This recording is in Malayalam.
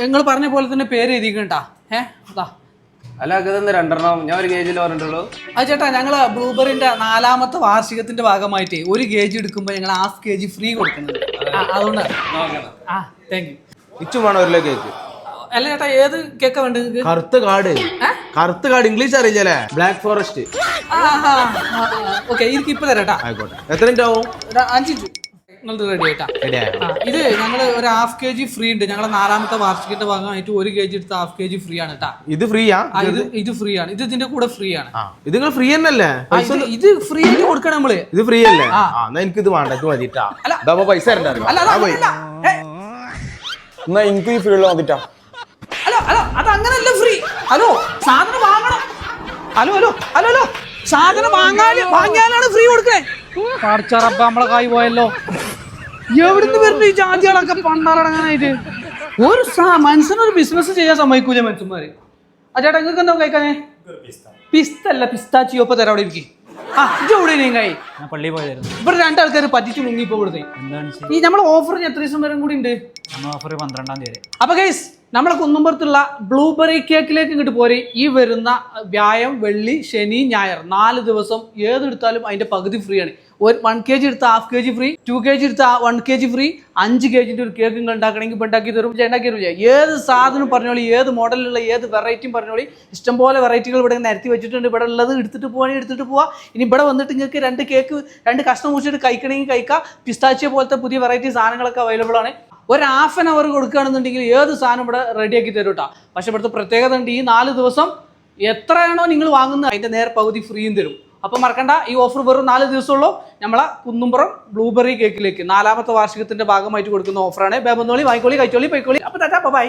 നിങ്ങൾ പറഞ്ഞ പോലെ തന്നെ പേര് എഴുതിക്കണ്ടാ? ഏ? അതാ അല്ല അകത്തുനിന്ന് രണ്ടെണ്ണം. ഞാൻ ഒരു കേജിൽ പറഞ്ഞിട്ടുള്ളൂ. അത് ചേട്ടാ ഞങ്ങൾ ബ്ലൂബെറിന്റെ നാലാമത്തെ വാർഷികത്തിന്റെ ഭാഗമായിട്ട് ഒരു കെ ജി എടുക്കുമ്പോൾ ഞങ്ങൾ ഹാഫ് കെ ജി ഫ്രീ കൊടുക്കുന്നുണ്ട് ആ, ആ താങ്ക് യു വേണം ഒരു കേക്ക് അല്ല ചേട്ടാ ഏത് കേക്ക വേണ്ടത് നിങ്ങൾക്ക് കറുത്ത കാട്. കറുത്ത കാട് ഇംഗ്ലീഷ് അറിയില്ലേ? ബ്ലാക്ക് ഫോറസ്റ്റ് ഓക്കെ എനിക്ക് ഇപ്പൊ തരാം കേട്ടാ ആയിക്കോട്ടെ. എത്ര ഉണ്ടാവും അഞ്ചിഞ്ചു അഞ്ച് നിങ്ങൾ റെഡി ആയിട്ടാ? ആ, ഇത് ഞങ്ങൾ ഒരു ഹാഫ് കെ ജി ഫ്രീ ഉണ്ട്. ഞങ്ങളെ നാലാമത്തെ വാർഷികത്തിന്റെ ഭാഗമായിട്ട് ഒരു കെ ജി എടുത്ത ഹാഫ് കെ ജി ഫ്രീ ആണ് കേട്ടാ ഇത് ഫ്രീയാ ആ, ഇത് ഇത് ഫ്രീ ആണ്. ഇത് ഇതിന്റെ കൂടെ ഫ്രീ ആണ്. ആ ഇത് നിങ്ങൾ ഫ്രീ തന്നെയല്ലേ? ആ, ഇത് ഇത് ഫ്രീ ആയിട്ട് കൊടുക്കണം നമ്മൾ. ഇത് ഫ്രീ അല്ലേ? ആ. എന്നാ എനിക്ക് ഇത് വേണ്ട ഇത് മതിട്ടാ. ഇതാവുമ്പോ പൈസ തരണ്ട അല്ല. ഏ, എന്നാ എനിക്ക് ഈ ഫ്രീ ഉള്ള മതിട്ടാ ഹലോ ഹലോ അത് അങ്ങനല്ല ഫ്രീ ഹലോ സാധനം വാങ്ങണം. Hello hello hello hello. സാധനം വാങ്ങാൽ വാങ്ങാനാണ് ഫ്രീ കൊടുക്കണേ. പഠിച്ചറപ്പ നമ്മളെ കായ് പോയല്ലോ. എവിടുന്ന് വരുന്നു ഈ ജാതികളൊക്കെ പണ്ടാറടങ്ങാനായിട്ട്? ഒരു മനുഷ്യനൊരു ബിസിനസ് ചെയ്യാൻ സമ്മതിക്കൂല മനുഷ്യന്മാര്. ആ ചേട്ടാ നിങ്ങൾക്ക് എന്താ കഴിക്കാനേ? പിസ്ത അല്ല പിസ്താച്ചിയോ ഇപ്പൊ തരാം അവിടെ ഇരിക്കും. ആ ഇത് എവിടെ കായി ഞാൻ പള്ളിയിൽ പോയതായിരുന്നു. ഇവിടെ രണ്ടാൾക്കാർ പറ്റിച്ചു മുങ്ങി ഇപ്പൊ ഇവിടുത്തെ എന്താണ് ഈ നമ്മളെ ഓഫറിന് എത്ര ദിവസം വരെ കൂടി ഉണ്ട്? ഓഫർ പന്ത്രണ്ടാം തീയതി. അപ്പൊ ഗൈസ് നമ്മളെ കുന്നുമ്പുറത്തുള്ള ബ്ലൂബെറി കേക്കിലേക്ക് ഇങ്ങോട്ട് പോരെ. ഈ വരുന്ന വ്യായം വെള്ളി ശനി ഞായർ നാല് ദിവസം ഏതെടുത്താലും അതിന്റെ പകുതി ഫ്രീ ആണ് ഒരു വൺ കെ ജി എടുത്ത half K G free two K G എടുത്ത വൺ കെ ജി ഫ്രീ അഞ്ച് കെ ജിന്റെ ഒരു കേക്ക് നിങ്ങൾ ഉണ്ടാക്കണമെങ്കിൽ ഇപ്പം ഉണ്ടാക്കി തരും ഉണ്ടാക്കി തരും. ഏത് സാധനം പറഞ്ഞോളി ഏത് മോഡലുള്ള ഏത് വെറൈറ്റിയും പറഞ്ഞോളി ഇഷ്ടംപോലെ വെറൈറ്റികൾ ഇവിടെ നിരത്തി വെച്ചിട്ടുണ്ട്. ഇവിടെ ഉള്ളത് എടുത്തിട്ട് പോകണേ എടുത്തിട്ട് പോവാ. ഇനി ഇവിടെ വന്നിട്ട് നിങ്ങൾക്ക് രണ്ട് കേക്ക് രണ്ട് കഷ്ണം മുറിച്ചിട്ട് കഴിക്കണമെങ്കിൽ കഴിക്കാം. പിസ്താച്ചിയെ പോലത്തെ പുതിയ വെറൈറ്റി സാധനങ്ങളൊക്കെ അവൈലബിൾ ആണ്. ഒരു ഹാഫ് ആൻ അവർ കൊടുക്കുകയാണെന്നുണ്ടെങ്കിൽ ഏത് സാധനം ഇവിടെ റെഡിയാക്കി തരും കേട്ടോ പക്ഷെ ഇവിടുത്തെ പ്രത്യേകത ഉണ്ട് ഈ നാല് ദിവസം എത്രയാണോ നിങ്ങൾ വാങ്ങുന്നത് അതിന്റെ നേരെ പകുതി ഫ്രീയും തരും. അപ്പോൾ മറക്കണ്ട ഈ ഓഫർ വെറും നാല് ദിവസമുള്ളൂ നമ്മളെ കുന്നുംപുറം ബ്ലൂബെറി കേക്കിലേക്ക് നാലാമത്തെ വാർഷികത്തിന്റെ ഭാഗമായിട്ട് കൊടുക്കുന്ന ഓഫറാണ് ബേബന്നോളി വാങ്ങിക്കോളി കൈച്ചോളി പൈക്കോളി അപ്പം തട്ടാ ബൈ